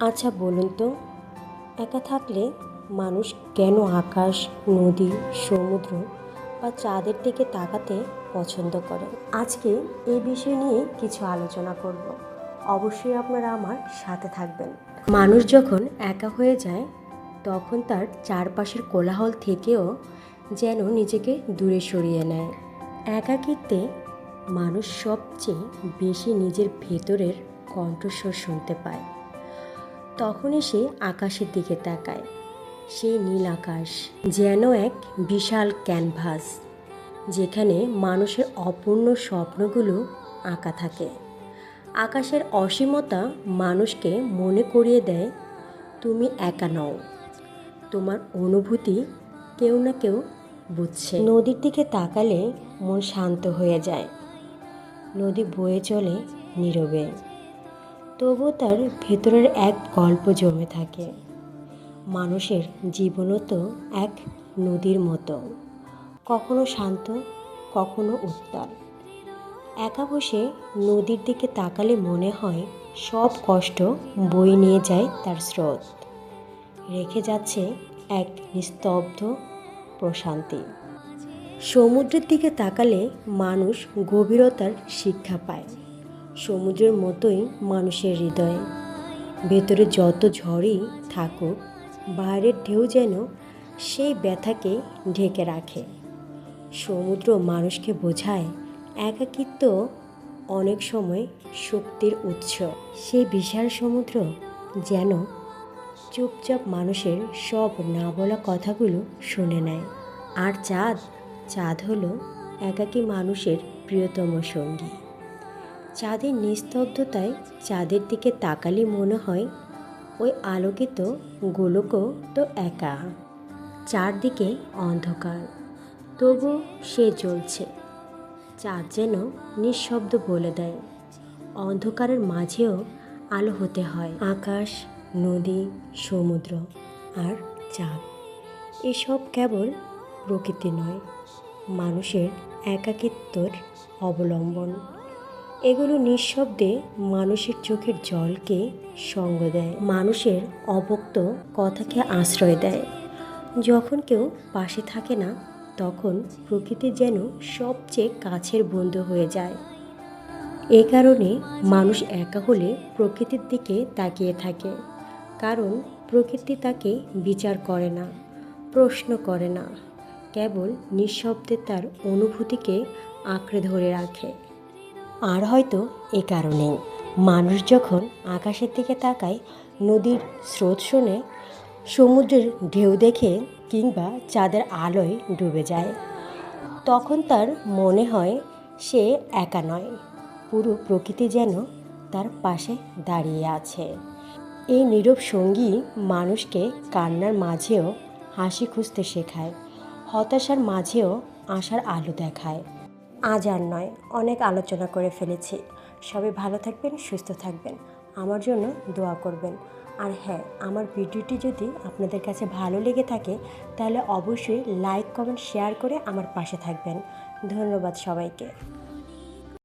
আচ্ছা বলুন তো, একা থাকলে মানুষ কেন আকাশ, নদী, সমুদ্র বা চাঁদের দিকে তাকাতে পছন্দ করে? আজকে এই বিষয় নিয়ে কিছু আলোচনা করব। অবশ্যই আপনারা আমার সাথে থাকবেন। মানুষ যখন একা হয়ে যায়, তখন তার চারপাশের কোলাহল থেকেও যেন নিজেকে দূরে সরিয়ে নেয়। একাকিত্বে মানুষ সবচেয়ে বেশি নিজের ভেতরের কণ্ঠস্বর শুনতে পায়। তখনই সে আকাশের দিকে তাকায়। সেই নীল আকাশ, যেন এক বিশাল ক্যানভাস, যেখানে মানুষের অপূর্ণ স্বপ্নগুলো আঁকা থাকে। আকাশের অসীমতা মানুষকে মনে করিয়ে দেয়, তুমি একা নও। তোমার অনুভূতি কেউ না কেউ বুঝছে। নদীর দিকে তাকালে মন শান্ত হয়ে যায়। নদী বয়ে চলে নীরবে। তবুও তার ভেতরের এক গল্প জমে থাকে। মানুষের জীবনও তো এক নদীর মতো। কখনো শান্ত, কখনো উত্তাল। একা বসে নদীর দিকে তাকালে মনে হয় সব কষ্ট বই নিয়ে যায় তার স্রোত। রেখে যাচ্ছে এক নিস্তব্ধ প্রশান্তি। সমুদ্রের দিকে তাকালে মানুষ গভীরতার শিক্ষা পায়। সমুদ্রের মতোই মানুষের হৃদয়ে। ভেতরে যত ঝড়ই থাকুক, বাইরের ঢেউ যেন সেই ব্যথাকে ঢেকে রাখে। সমুদ্র মানুষকে বোঝায় একাকিত্ব অনেক সময় শক্তির উৎস। সেই বিশাল সমুদ্র যেন চুপচাপ মানুষের সব না বলা কথাগুলো শুনে নেয়। আর চাঁদ? চাঁদ হলো একাকী মানুষের প্রিয়তম সঙ্গী। চাঁদের নিস্তব্ধতায় চাঁদের দিকে তাকালে মনে হয় ওই আলোকিত গোলকও তো একা। চারদিকে অন্ধকার তবু সে জ্বলছে। চাঁদ যেন নিঃশব্দ বলে দেয়। অন্ধকারের মাঝেও আলো হতে হয়। আকাশ, নদী, সমুদ্র আর চাঁদ, এসব কেবল প্রকৃতি নয়, মানুষের একাকিত্বর অবলম্বন। এগুলো নিঃশব্দে মানুষের চোখের জলকে সঙ্গ দেয়। মানুষের অবক্ত কথাকে আশ্রয় দেয়। যখন কেউ পাশে থাকে না, তখন প্রকৃতি যেন সবচেয়ে কাছের বন্ধু হয়ে যায়। এ কারণে মানুষ একা হলে প্রকৃতির দিকে তাকিয়ে থাকে। কারণ প্রকৃতি তাকে বিচার করে না, প্রশ্ন করে না। কেবল নিঃশব্দে তার অনুভূতিকে আঁকড়ে ধরে রাখে। আর হয়তো এ কারণেই। মানুষ যখন আকাশের দিকে তাকায়, নদীর স্রোত শুনে সমুদ্রের ঢেউ দেখে কিংবা চাঁদের আলোয় ডুবে যায়, তখন তার মনে হয় সে একা নয়। পুরো প্রকৃতি যেন তার পাশে দাঁড়িয়ে আছে। এই নীরব সঙ্গী মানুষকে কান্নার মাঝেও হাসি খুঁজতে শেখায়, হতাশার মাঝেও আশার আলো দেখায়। আজ আর নয়, অনেক আলোচনা করে ফেলেছি। সবাই ভালো থাকবেন, সুস্থ থাকবেন। আমার জন্য দোয়া করবেন। আর হ্যাঁ আমার ভিডিওটি যদি আপনাদের কাছে ভালো লেগে থাকে, তাহলে অবশ্যই লাইক, কমেন্ট, শেয়ার করে আমার পাশে থাকবেন। ধন্যবাদ সবাইকে।